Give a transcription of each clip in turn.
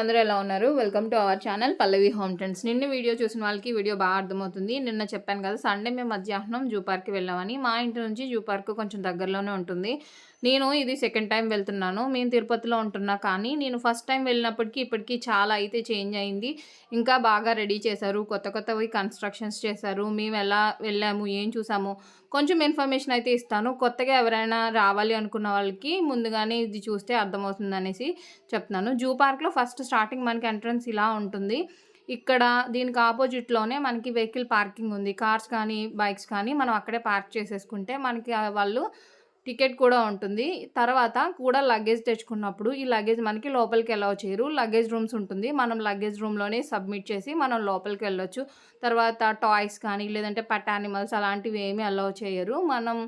అందరూ ఎలా ఉన్నారు? Welcome to our channel Pallavi home trends నిన్న వీడియో చూసిన వాళ్ళకి వీడియో బాగా అర్థమవుతుంది. నిన్న చెప్పాను కదా సండే మేము మధ్యాహ్నం జూ పార్క్కి వెళ్ళామని. మా ఇంటి నుంచి జూ పార్క్ కొంచెం దగ్గరలోనే ఉంటుంది. నేను ఇది సెకండ్ టైం వెళ్తున్నాను. మేము తిరుపతిలో ఉంటున్నా కానీ నేను ఫస్ట్ టైం వెళ్ళినప్పటికీ ఇప్పటికీ చాలా అయితే చేంజ్ అయింది. ఇంకా బాగా రెడీ చేశారు. కొత్త కొత్తవి కన్స్ట్రక్షన్స్ చేశారు. మేము ఎలా వెళ్ళాము ఏం చూసాము కొంచెం ఇన్ఫర్మేషన్ అయితే ఇస్తాను. కొత్తగా ఎవరైనా రావాలి అనుకున్న వాళ్ళకి ముందుగానే ఇది చూస్తే అర్థమవుతుంది అనేసి చెప్తున్నాను. జూ పార్క్లో ఫస్ట్ స్టార్టింగ్ మనకి ఎంట్రన్స్ ఇలా ఉంటుంది. ఇక్కడ దీనికి ఆపోజిట్లోనే మనకి వెహికల్ పార్కింగ్ ఉంది. కార్స్ కానీ బైక్స్ కానీ మనం అక్కడే పార్క్ చేసేసుకుంటే మనకి వాళ్ళు టికెట్ కూడా ఉంటుంది. తర్వాత కూడా లగేజ్ తెచ్చుకున్నప్పుడు ఈ లగేజ్ మనకి లోపలికి ఎలా చేయరు. లగేజ్ రూమ్స్ ఉంటుంది. మనం లగేజ్ రూమ్లోనే సబ్మిట్ చేసి మనం లోపలికి వెళ్ళొచ్చు. తర్వాత టాయ్స్ కానీ లేదంటే పట్ యానిమల్స్ అలాంటివి ఏమీ అలౌ చేయరు. మనం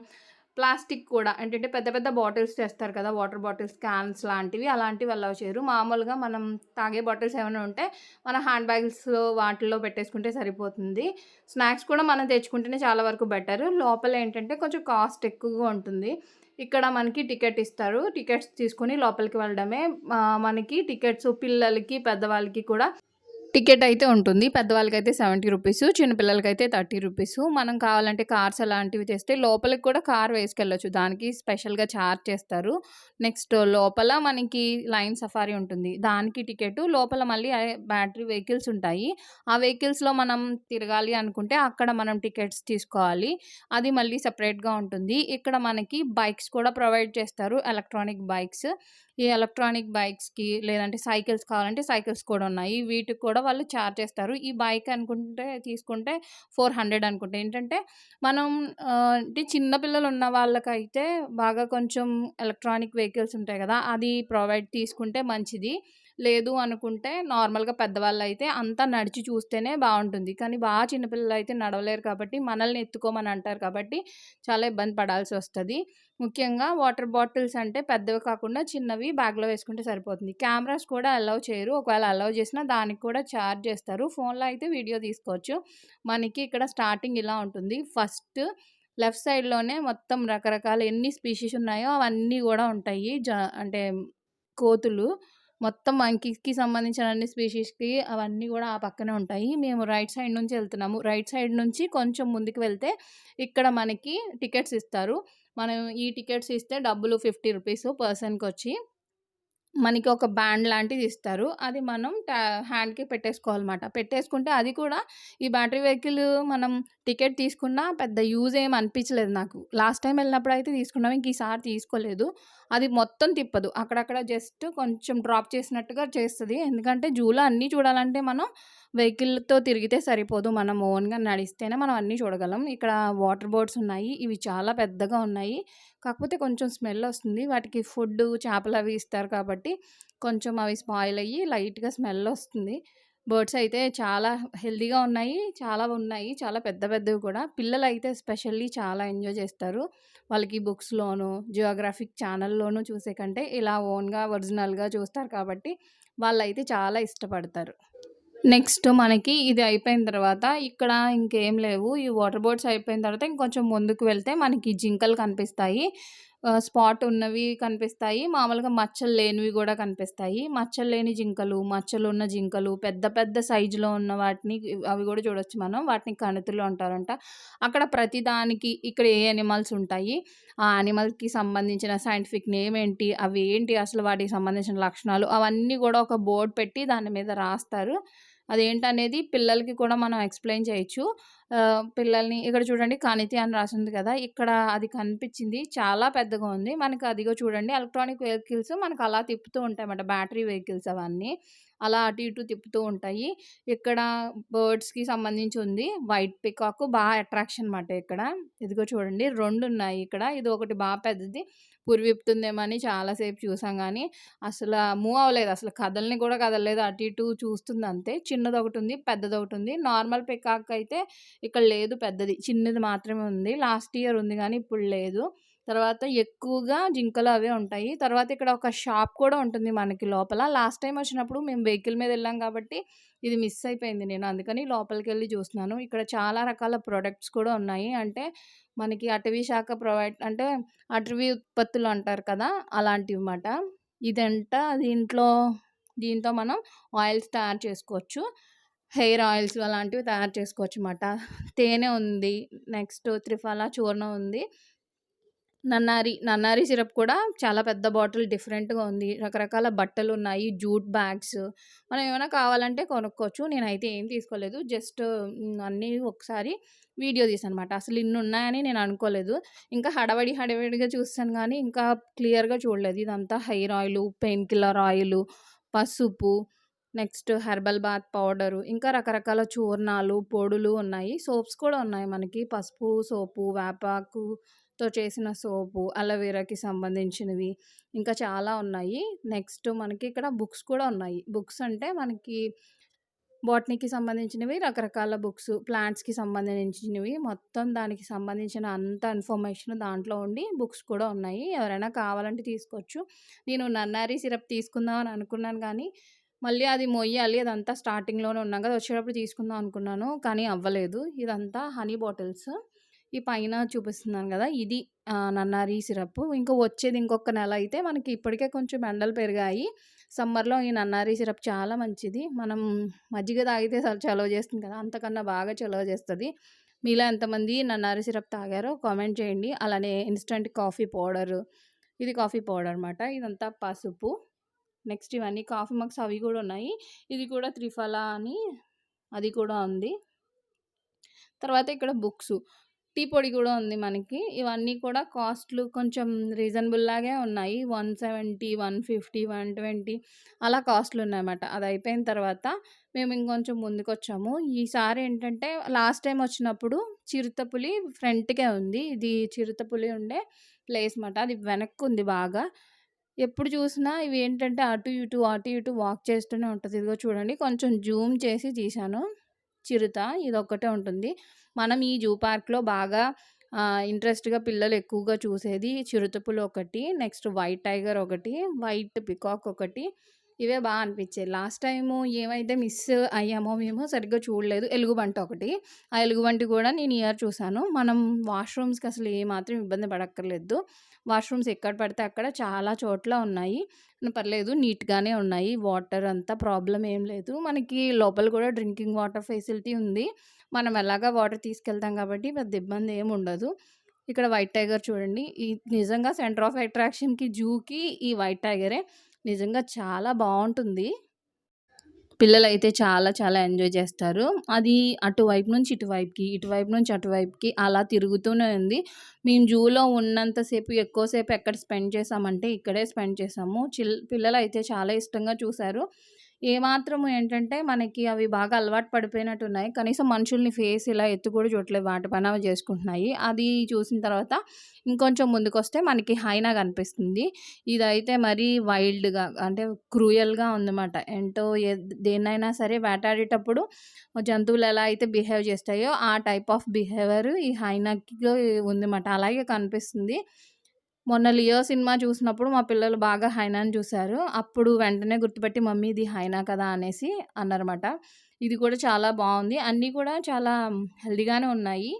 ప్లాస్టిక్ కూడా ఏంటంటే పెద్ద పెద్ద బాటిల్స్ తెస్తారు కదా వాటర్ బాటిల్స్ క్యాన్స్ లాంటివి అలాంటివి అలా చేయరు. మామూలుగా మనం తాగే బాటిల్స్ ఏమైనా ఉంటే మన హ్యాండ్ బ్యాగ్స్లో వాటిల్లో పెట్టేసుకుంటే సరిపోతుంది. స్నాక్స్ కూడా మనం తెచ్చుకుంటేనే చాలా వరకు బెటర్. లోపల ఏంటంటే కొంచెం కాస్ట్ ఎక్కువగా ఉంటుంది. ఇక్కడ మనకి టికెట్ ఇస్తారు. టికెట్స్ తీసుకుని లోపలికి వెళ్ళడమే. మనకి టికెట్స్ పిల్లలకి పెద్దవాళ్ళకి కూడా టికెట్ అయితే ఉంటుంది. పెద్దవాళ్ళకి అయితే సెవెంటీ రూపీస్ చిన్నపిల్లలకైతే థర్టీ రూపీస్. మనం కావాలంటే కార్స్ అలాంటివి తెస్తే లోపలికి కూడా కార్ వేసుకెళ్ళొచ్చు. దానికి స్పెషల్గా ఛార్జ్ చేస్తారు. నెక్స్ట్ లోపల మనకి లైన్ సఫారీ ఉంటుంది. దానికి టికెట్ లోపల మళ్ళీ బ్యాటరీ వెహికల్స్ ఉంటాయి. ఆ వెహికల్స్లో మనం తిరగాలి అనుకుంటే అక్కడ మనం టికెట్స్ తీసుకోవాలి. అది మళ్ళీ సపరేట్గా ఉంటుంది. ఇక్కడ మనకి బైక్స్ కూడా ప్రొవైడ్ చేస్తారు. Electronic bikes. ఈ ఎలక్ట్రానిక్ బైక్స్కి లేదంటే సైకిల్స్ కావాలంటే సైకిల్స్ కూడా ఉన్నాయి. వీటికి కూడా వాళ్ళు ఛార్జ్ చేస్తారు. ఈ బైక్ అనుకుంటే తీసుకుంటే ఫోర్ హండ్రెడ్ అనుకుంటే. ఏంటంటే మనం అంటే చిన్నపిల్లలు ఉన్న వాళ్ళకైతే బాగా కొంచెం ఎలక్ట్రానిక్ వెహికల్స్ ఉంటాయి కదా అది ప్రొవైడ్ తీసుకుంటే మంచిది. లేదు అనుకుంటే నార్మల్గా పెద్దవాళ్ళు అయితే అంతా నడిచి చూస్తేనే బాగుంటుంది. కానీ బాగా చిన్నపిల్లలు అయితే నడవలేరు కాబట్టి మనల్ని ఎత్తుకోమని అంటారు కాబట్టి చాలా ఇబ్బంది పడాల్సి వస్తుంది. ముఖ్యంగా వాటర్ బాటిల్స్ అంటే పెద్దవి కాకుండా చిన్నవి బ్యాగ్లో వేసుకుంటే సరిపోతుంది. కెమెరాస్ కూడా అలౌ చేయరు. ఒకవేళ అలౌ చేసినా దానికి కూడా ఛార్జ్ చేస్తారు. ఫోన్లో అయితే వీడియో తీసుకోవచ్చు. మనకి ఇక్కడ స్టార్టింగ్ ఇలా ఉంటుంది. ఫస్ట్ లెఫ్ట్ సైడ్లోనే మొత్తం రకరకాల ఎన్ని స్పీషీస్ ఉన్నాయో అవన్నీ కూడా ఉంటాయి. జ అంటే కోతులు. మొత్తం మంకీస్కి సంబంధించిన అన్ని స్పీషీస్కి అవన్నీ కూడా ఆ పక్కనే ఉంటాయి. మేము రైట్ సైడ్ నుంచి వెళ్తున్నాము. రైట్ సైడ్ నుంచి కొంచెం ముందుకు వెళ్తే ఇక్కడ మనకి టికెట్స్ ఇస్తారు. మనం ఈ టికెట్స్ ఇస్తే డబ్బులు ఫిఫ్టీ రూపీస్ పర్సన్కి వచ్చి మనకి ఒక బ్యాండ్ లాంటిది ఇస్తారు. అది మనం హ్యాండ్కి పెట్టేసుకోవాలన్నమాట. పెట్టేసుకుంటే అది కూడా ఈ బ్యాటరీ వెహికల్ మనం టికెట్ తీసుకున్నా పెద్ద యూజ్ ఏం అనిపించలేదు నాకు. లాస్ట్ టైం వెళ్ళినప్పుడు అయితే తీసుకున్నాం. ఇంక ఈసారి తీసుకోలేదు. అది మొత్తం తిప్పదు. అక్కడక్కడ జస్ట్ కొంచెం డ్రాప్ చేసినట్టుగా చేస్తుంది. ఎందుకంటే జూలో అన్నీ చూడాలంటే మనం వెహికల్తో తిరిగితే సరిపోదు. మనం ఓన్గా నడిస్తేనే మనం అన్నీ చూడగలం. ఇక్కడ వాటర్ బోట్స్ ఉన్నాయి. ఇవి చాలా పెద్దగా ఉన్నాయి. కాకపోతే కొంచెం స్మెల్ వస్తుంది. వాటికి ఫుడ్ చేపలు అవి ఇస్తారు కాబట్టి కొంచెం అవి స్పాయిల్ అయ్యి లైట్గా స్మెల్ వస్తుంది. బర్డ్స్ అయితే చాలా హెల్దీగా ఉన్నాయి చాలా ఉన్నాయి చాలా పెద్ద పెద్దవి కూడా. పిల్లలు అయితే స్పెషల్లీ చాలా ఎంజాయ్ చేస్తారు. వాళ్ళకి బుక్స్లోను జియోగ్రాఫిక్ ఛానల్లోనూ చూసే కంటే ఇలా ఓన్గా ఒరిజినల్గా చూస్తారు కాబట్టి వాళ్ళైతే చాలా ఇష్టపడతారు. నెక్స్ట్ మనకి ఇది అయిపోయిన తర్వాత ఇక్కడ ఇంకేం లేవు. ఈ వాటర్ బోర్డ్స్ అయిపోయిన తర్వాత ఇంకొంచెం ముందుకు వెళ్తే మనకి జింకలు కనిపిస్తాయి. స్పాట్ ఉన్నవి కనిపిస్తాయి. మామూలుగా మచ్చలు లేనివి కూడా కనిపిస్తాయి. మచ్చలు లేని జింకలు మచ్చలు ఉన్న జింకలు పెద్ద పెద్ద సైజులో ఉన్న వాటిని అవి కూడా చూడొచ్చు మనం. వాటిని కణుతులు అంటారంట. అక్కడ ప్రతి దానికి ఇక్కడ ఏ అనిమల్స్ ఉంటాయి? ఆ యానిమల్కి సంబంధించిన సైంటిఫిక్ నేమ్ ఏంటి? అవి ఏంటి? అసలు వాటికి సంబంధించిన లక్షణాలు? అవన్నీ కూడా ఒక బోర్డు పెట్టి దాని మీద రాస్తారు. అదేంటనేది పిల్లలకి కూడా మనం ఎక్స్ప్లెయిన్ చేయొచ్చు. పిల్లల్ని ఇక్కడ చూడండి కణితి అని రాసింది కదా ఇక్కడ అది కనిపించింది. చాలా పెద్దగా ఉంది. మనకి అదిగో చూడండి ఎలక్ట్రానిక్ వెహికల్స్ మనకు అలా తిప్పుతూ ఉంటాయి అన్నమాట బ్యాటరీ వెహికల్స్ అవన్నీ. అలా అటు ఇటు తిప్పుతూ ఉంటాయి ఇక్కడ బర్డ్స్కి సంబంధించి ఉంది వైట్ పికాక్ బాగా అట్రాక్షన్ అనమాట ఇక్కడ ఇదిగో చూడండి రెండు ఉన్నాయి ఇక్కడ ఇది ఒకటి బాగా పెద్దది పురివిప్తుందేమో అని చాలాసేపు చూసాం కానీ అసలు మూవ్ అవ్వలేదు. అసలు కదలని కూడా కదలలేదు. అటు ఇటు చూస్తుంది అంతే. చిన్నదొకటుంది, పెద్దదొకటుంది. నార్మల్ పికాక్ అయితే ఇక్కడ లేదు పెద్దది. చిన్నది మాత్రమే ఉంది. లాస్ట్ ఇయర్ ఉంది కానీ ఇప్పుడు లేదు. తర్వాత ఎక్కువగా జింకలు అవే ఉంటాయి. తర్వాత ఇక్కడ ఒక షాప్ కూడా ఉంటుంది మనకి లోపల. లాస్ట్ టైం వచ్చినప్పుడు మేము వెహికల్ మీద వెళ్ళాం కాబట్టి, ఇది మిస్ అయిపోయింది నేను. అందుకని లోపలికి వెళ్ళి చూస్తున్నాను. ఇక్కడ చాలా రకాల ప్రొడక్ట్స్ కూడా ఉన్నాయి. అంటే మనకి అటవీ శాఖ ప్రొవైడ్ అంటే అటవీ ఉత్పత్తులు అంటారు కదా! అలాంటివి అన్నమాట ఇదంట దీంట్లో దీంతో మనం ఆయిల్స్ తయారు చేసుకోవచ్చు. హెయిర్ ఆయిల్స్ అలాంటివి తయారు చేసుకోవచ్చు అన్నమాట తేనె ఉంది. నెక్స్ట్ త్రిఫలా చూర్ణం ఉంది. నన్నారి, నన్నారి సిరప్ కూడా చాలా పెద్ద బాటిల్ డిఫరెంట్‌గా ఉంది. రకరకాల బట్టలు ఉన్నాయి జూట్ బ్యాగ్స్ మనం ఏమైనా కావాలంటే కొనుక్కోవచ్చు. నేనైతే ఏం తీసుకోలేదు. జస్ట్ అన్నీ ఒకసారి వీడియో తీశానమాట. అసలు ఇన్ని ఉన్నాయని నేను అనుకోలేదు. ఇంకా హడవడి హడావిడిగా చూస్తాను కానీ ఇంకా క్లియర్‌గా చూడలేదు. ఇదంతా hair oil pain killer oil పసుపు, నెక్స్ట్ హెర్బల్ బాత్ పౌడరు, ఇంకా రకరకాల చూర్ణాలు, పొడులు ఉన్నాయి. సోప్స్ కూడా ఉన్నాయి మనకి. పసుపు సోపు, వేపాకు తో చేసిన సోపు, అలవేరాకి సంబంధించినవి ఇంకా చాలా ఉన్నాయి. నెక్స్ట్ మనకి ఇక్కడ బుక్స్ కూడా ఉన్నాయి. బుక్స్ అంటే మనకి బాటనీకి సంబంధించినవి రకరకాల బుక్స్, ప్లాంట్స్‌కి సంబంధించినవి మొత్తం దానికి సంబంధించిన అంత ఇన్ఫర్మేషన్ దాంట్లో ఉండి బుక్స్ కూడా ఉన్నాయి. ఎవరైనా కావాలంటే తీసుకోవచ్చు. నేను నన్నారి సిరప్ తీసుకుందాం అని అనుకున్నాను కానీ మళ్ళీ అది మొయ్యాలి. అదంతా స్టార్టింగ్‌లోనే ఉన్నాం కదా! వచ్చేటప్పుడు తీసుకుందాం అనుకున్నాను. కానీ అవ్వలేదు. ఇదంతా హనీ బాటిల్స్. ఈ పైన చూపిస్తున్నాను కదా ఇది నన్నారి సిరప్. ఇంకా వచ్చేది ఇంకొక నెల అయితే మనకి ఇప్పటికే కొంచెం ఎండలు పెరిగాయి. సమ్మర్‌లో ఈ నన్నారి సిరప్ చాలా మంచిది. మనం మజ్జిగ తాగితే చలవ చేస్తుంది కదా! అంతకన్నా బాగా చలవ చేస్తుంది మీలో ఎంతమంది నన్నారి సిరప్ తాగారో కామెంట్ చేయండి. అలానే ఇన్‌స్టంట్ కాఫీ పౌడరు. ఇది కాఫీ పౌడర్ అనమాట ఇదంతా పసుపు. నెక్స్ట్ ఇవన్నీ కాఫీ మగ్స్ అవి కూడా ఉన్నాయి. ఇది కూడా త్రిఫలా అని అది కూడా ఉంది. తర్వాత ఇక్కడ బుక్స్ టీ పొడి కూడా ఉంది మనకి. ఇవన్నీ కూడా కాస్ట్‌లు కొంచెం రీజనబుల్ లాగే ఉన్నాయి. 170, 150, 120 అలా కాస్ట్లు ఉన్నాయన్నమాట అది అయిపోయిన తర్వాత మేము ఇంకొంచెం ముందుకొచ్చాము. ఈసారి ఏంటంటే లాస్ట్ టైం వచ్చినప్పుడు చిరుతపులి ఫ్రంట్‌కే ఉంది. ఇది చిరుతపులి ఉండే ప్లేస్ మాట. అది వెనక్కుంది బాగా. ఎప్పుడు చూసినా ఇవి ఏంటంటే అటు ఇటు, అటు ఇటు వాక్ చేస్తూనే ఉంటుంది ఇదిగో చూడండి కొంచెం జూమ్ చేసి తీశాను. చిరుత ఇది ఒక్కటే ఉంటుంది. మనం ఈ జూ పార్క్‌లో బాగా ఇంట్రెస్ట్‌గా పిల్లలు ఎక్కువగా చూసేది చిరుతపులు ఒకటి, నెక్స్ట్ వైట్ టైగర్ ఒకటి, వైట్ పికాక్ ఒకటి. ఇవే బాగా అనిపించాయి. లాస్ట్ టైము ఏమైతే మిస్ అయ్యామో మేము సరిగ్గా చూడలేదు. ఎలుగుబంటి ఒకటి. ఆ ఎలుగుబంటి కూడా నేను ఇయర్ చూశాను మనం వాష్‌రూమ్స్‌కి అసలు ఏమాత్రం ఇబ్బంది పడక్కర్లేదు. వాష్‌రూమ్స్ ఎక్కడ పడితే అక్కడ చాలా చోట్ల ఉన్నాయి. పర్లేదు నీట్‌గానే ఉన్నాయి. వాటర్ అంతా ప్రాబ్లం ఏం లేదు. మనకి లోపల కూడా డ్రింకింగ్ వాటర్ ఫెసిలిటీ ఉంది. మనం ఎలాగా వాటర్ తీసుకెళ్తాం కాబట్టి పెద్ద ఇబ్బంది ఏమి ఉండదు. ఇక్కడ వైట్ టైగర్ చూడండి. ఈ నిజంగా సెంటర్ ఆఫ్ అట్రాక్షన్‌కి, జూకి ఈ వైట్ టైగరే. నిజంగా చాలా బాగుంటుంది పిల్లలైతే చాలా చాలా ఎంజాయ్ చేస్తారు. అది అటువైపు నుంచి ఇటువైపుకి, ఇటువైపు నుంచి అటువైపుకి అలా తిరుగుతూనే ఉంది. మేము జూలో ఉన్నంతసేపు ఎక్కువసేపు ఎక్కడ స్పెండ్ చేసామంటే ఇక్కడే స్పెండ్ చేసాము చిల్ పిల్లలు అయితే చాలా ఇష్టంగా చూశారు ఏమాత్రము ఏంటంటే మనకి అవి బాగా అలవాటు పడిపోయినట్టు ఉన్నాయి కనీసం మనుషుల్ని ఫేస్ ఇలా ఎత్తు కూడా చూడలేదు వాటి పైన అవి చేసుకుంటున్నాయి. అది చూసిన తర్వాత ఇంకొంచెం ముందుకొస్తే మనకి హైనా కనిపిస్తుంది. ఇదైతే మరీ వైల్డ్‌గా అంటే క్రూయల్‌గా ఉందన్నమాట. ఏంటో ఏ దేన్నైనా సరే వేటాడేటప్పుడు జంతువులు ఎలా అయితే బిహేవ్ చేస్తాయో ఆ టైప్ ఆఫ్ బిహేవియర్ ఈ హైనాకి ఉందన్నమాట. అలాగే కనిపిస్తుంది. మొన్న 'లియో' సినిమా చూసినప్పుడు మా పిల్లలు బాగా హైనాని చూశారు అప్పుడు వెంటనే గుర్తుపెట్టి మమ్మీ ఇది హైనా కదా! అనేసి అన్నారన్నమాట. ఇది కూడా చాలా బాగుంది అన్నీ కూడా చాలా హెల్దీగానే ఉన్నాయి.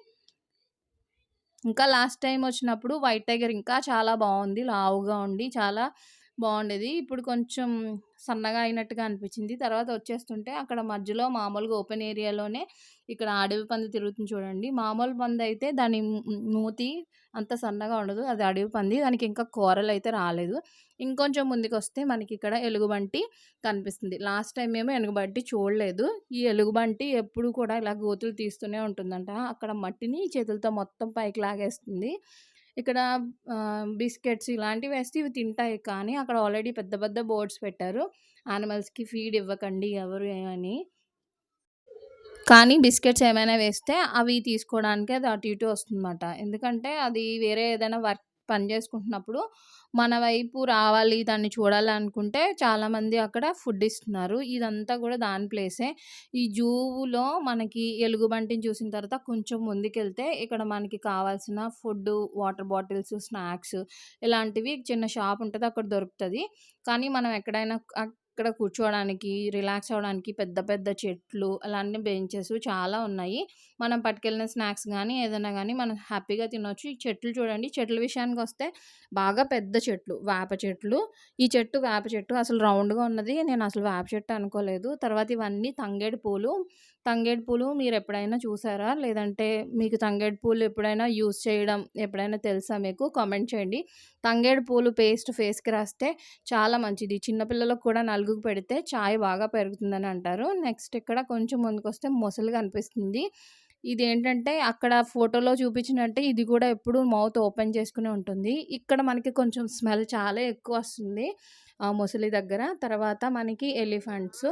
ఇంకా లాస్ట్ టైం వచ్చినప్పుడు వైట్ టైగర్ ఇంకా చాలా బాగుంది లావుగా ఉండి చాలా బాగుండేది ఇప్పుడు కొంచెం సన్నగా అయినట్టుగా అనిపించింది. తర్వాత వచ్చేస్తుంటే అక్కడ మధ్యలో మామూలుగా ఓపెన్ ఏరియాలోనే ఇక్కడ అడవి పంది తిరుగుతుంది చూడండి. మామూలు పందయితే దాని మూతి అంత సన్నగా ఉండదు. అది అడవి పంది. దానికి ఇంకా కూరలు అయితే రాలేదు. ఇంకొంచెం ముందుకొస్తే మనకి ఇక్కడ ఎలుగుబంటి కనిపిస్తుంది. లాస్ట్ టైం ఏమో ఎలుగుబంటి చూడలేదు. ఈ ఎలుగుబంటి ఎప్పుడు కూడా ఇలా గోతులు తీస్తూనే ఉంటుందంట. అక్కడ మట్టిని చేతులతో మొత్తం పైకి లాగేస్తుంది. ఇక్కడ బిస్కెట్స్ ఇలాంటివి వేస్తే ఇవి తింటాయి. కానీ అక్కడ ఆల్రెడీ పెద్ద పెద్ద బోర్డ్స్ పెట్టారు. యానిమల్స్‌కి ఫీడ్ ఇవ్వకండి ఎవరు అని. కానీ బిస్కెట్స్ ఏమైనా వేస్తే అవి తీసుకోవడానికి అది అటు ఇటు వస్తుందన్నమాట. ఎందుకంటే అది వేరే ఏదైనా వర్క్ పని చేసుకుంటున్నప్పుడు మన వైపు రావాలి దాన్ని చూడాలి అనుకుంటే చాలామంది అక్కడ ఫుడ్ ఇస్తున్నారు. ఇదంతా కూడా దాని ప్లేసే. ఈ జూలో మనకి ఎలుగుబంటిని చూసిన తర్వాత కొంచెం ముందుకెళ్తే ఇక్కడ మనకి కావాల్సిన ఫుడ్ వాటర్ బాటిల్స్ స్నాక్స్ ఇలాంటివి చిన్న షాప్ ఉంటుంది అక్కడ దొరుకుతుంది. కానీ మనం ఎక్కడైనా ఇక్కడ కూర్చోవడానికి రిలాక్స్ అవ్వడానికి పెద్ద పెద్ద చెట్లు అలాంటి బెంచెస్ చాలా ఉన్నాయి. మనం పట్టుకెళ్ళిన స్నాక్స్ కానీ ఏదైనా కానీ మనం హ్యాపీగా తినొచ్చు. ఈ చెట్లు చూడండి చెట్ల విషయానికి వస్తే బాగా పెద్ద చెట్లు వేప చెట్లు. ఈ చెట్టు వేప చెట్టు అసలు రౌండ్గా ఉన్నది. నేను అసలు వేప చెట్టు అనుకోలేదు. తర్వాత ఇవన్నీ తంగేడు పూలు తంగేడు పూలు మీరు ఎప్పుడైనా చూసారా? లేదంటే మీకు తంగేడు పూలు ఎప్పుడైనా యూస్ చేయడం ఎప్పుడైనా తెలుసా మీకు? కామెంట్ చేయండి. తంగేడు పూలు పేస్ట్ ఫేస్కి రాస్తే చాలా మంచిది. చిన్నపిల్లలకు కూడా నలుగుకు పెడితే చాయ్ బాగా పెరుగుతుందని అంటారు. నెక్స్ట్ ఇక్కడ కొంచెం ముందుకు వస్తే మొసలు కనిపిస్తుంది. ఇది ఏంటంటే అక్కడ ఫోటోలో చూపించినట్టే ఇది కూడా ఎప్పుడు మౌత్ ఓపెన్ చేసుకునే ఉంటుంది. ఇక్కడ మనకి కొంచెం స్మెల్ చాలా ఎక్కువ వస్తుంది ఆ మొసలి దగ్గర. తర్వాత మనకి ఎలిఫెంట్స్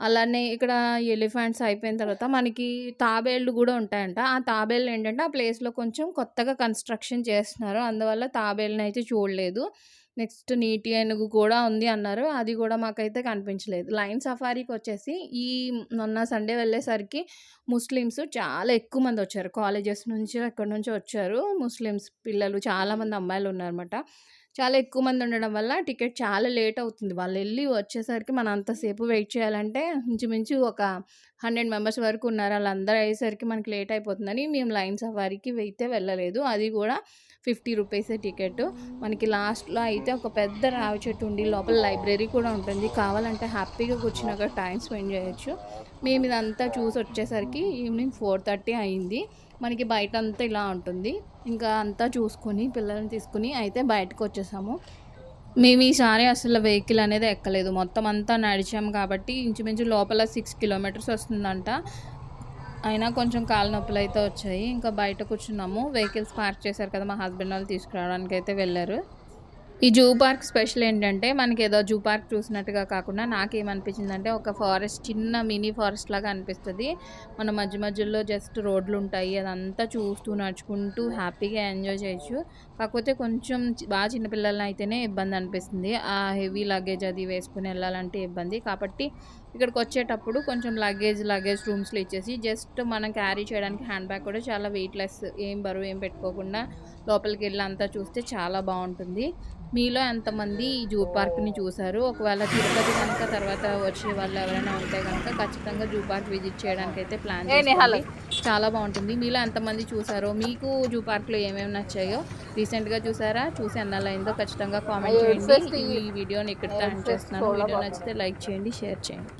అలానే ఇక్కడ ఎలిఫెంట్స్ అయిపోయిన తర్వాత మనకి తాబేళ్ళు కూడా ఉంటాయంట. ఆ తాబేళ్ళు ఏంటంటే ఆ ప్లేస్లో కొంచెం కొత్తగా కన్స్ట్రక్షన్ చేస్తున్నారు. అందువల్ల తాబేళ్ళని అయితే చూడలేదు. నెక్స్ట్ నీటి ఏనుగు కూడా ఉంది అన్నారు. అది కూడా మాకైతే కనిపించలేదు. లైన్ సఫారీకి వచ్చేసి ఈ మొన్న సండే వెళ్ళేసరికి ముస్లిమ్స్ చాలా ఎక్కువ మంది వచ్చారు. కాలేజెస్ నుంచి ఎక్కడి నుంచి వచ్చారు ముస్లిమ్స్ పిల్లలు. చాలామంది అమ్మాయిలు ఉన్నారన్నమాట. చాలా ఎక్కువ మంది ఉండడం వల్ల టికెట్ చాలా లేట్ అవుతుంది. వాళ్ళు వెళ్ళి వచ్చేసరికి మనం అంతసేపు వెయిట్ చేయాలంటే ఇంచుమించు ఒక హండ్రెడ్ మెంబర్స్ వరకు ఉన్నారు. వాళ్ళందరూ అయ్యేసరికి మనకి లేట్ అయిపోతుందని మేము లైన్ సఫారీకి అయితే వెళ్ళలేదు. అది కూడా ఫిఫ్టీ రూపీసే టికెట్. మనకి లాస్ట్లో అయితే ఒక పెద్ద రావి చెట్టు ఉండి లోపల లైబ్రరీ కూడా ఉంటుంది. కావాలంటే హ్యాపీగా కూర్చుని అక్కడ టైం స్పెండ్ చేయొచ్చు. మేము ఇదంతా చూసి వచ్చేసరికి ఈవినింగ్ ఫోర్ థర్టీ అయింది. మనకి బయట అంతా ఇలా ఉంటుంది. ఇంకా అంతా చూసుకొని పిల్లల్ని తీసుకుని అయితే బయటకు వచ్చేసాము. మేము ఈసారి అసలు వెహికల్ అనేది ఎక్కలేదు. మొత్తం అంతా నడిచాము కాబట్టి ఇంచుమించు లోపల సిక్స్ కిలోమీటర్స్ వస్తుందంట. అయినా కొంచెం కాలు నొప్పులు అయితే వచ్చాయి. ఇంకా బయట కూర్చున్నాము. వెహికల్స్ పార్క్ చేశారు కదా మా హస్బెండ్ వాళ్ళు తీసుకురావడానికి అయితే వెళ్ళారు. ఈ జూ పార్క్ స్పెషల్ ఏంటంటే మనకి ఏదో జూ పార్క్ చూసినట్టుగా కాకుండా నాకేమనిపించిందంటే ఒక ఫారెస్ట్ చిన్న మినీ ఫారెస్ట్ లాగా అనిపిస్తుంది. మన మధ్య మధ్యలో జస్ట్ రోడ్లు ఉంటాయి. అదంతా చూస్తూ నడుచుకుంటూ హ్యాపీగా ఎంజాయ్ చేయొచ్చు. కాకపోతే కొంచెం బాగా చిన్నపిల్లలని అయితేనే ఇబ్బంది అనిపిస్తుంది. ఆ హెవీ లగేజ్ అది వేసుకుని వెళ్ళాలంటే ఇబ్బంది. కాబట్టి ఇక్కడికి వచ్చేటప్పుడు కొంచెం లగేజ్ లగేజ్ రూమ్స్లో ఇచ్చేసి జస్ట్ మనం క్యారీ చేయడానికి హ్యాండ్ బ్యాగ్ కూడా చాలా వెయిట్లెస్ ఏం బరువు ఏం పెట్టుకోకుండా లోపలికి వెళ్ళి అంతా చూస్తే చాలా బాగుంటుంది. మీలో ఎంతమంది ఈ జూ పార్క్ని చూసారు? ఒకవేళ తిరుపతి కనుక తర్వాత వచ్చే వాళ్ళు ఎవరైనా ఉంటే కనుక ఖచ్చితంగా జూ పార్క్ విజిట్ చేయడానికి అయితే ప్లాన్ చాలా బాగుంటుంది. మీలో ఎంతమంది చూసారో మీకు జూ పార్క్లో ఏమేమి నచ్చాయో రీసెంట్గా చూసారా? చూసి ఎన్నాళ్ళైందో ఖచ్చితంగా కామెంట్ చేయండి. ఈ వీడియోని ఇక్కడ టైం చేస్తున్నాను. వీడియో నచ్చితే లైక్ చేయండి షేర్ చేయండి.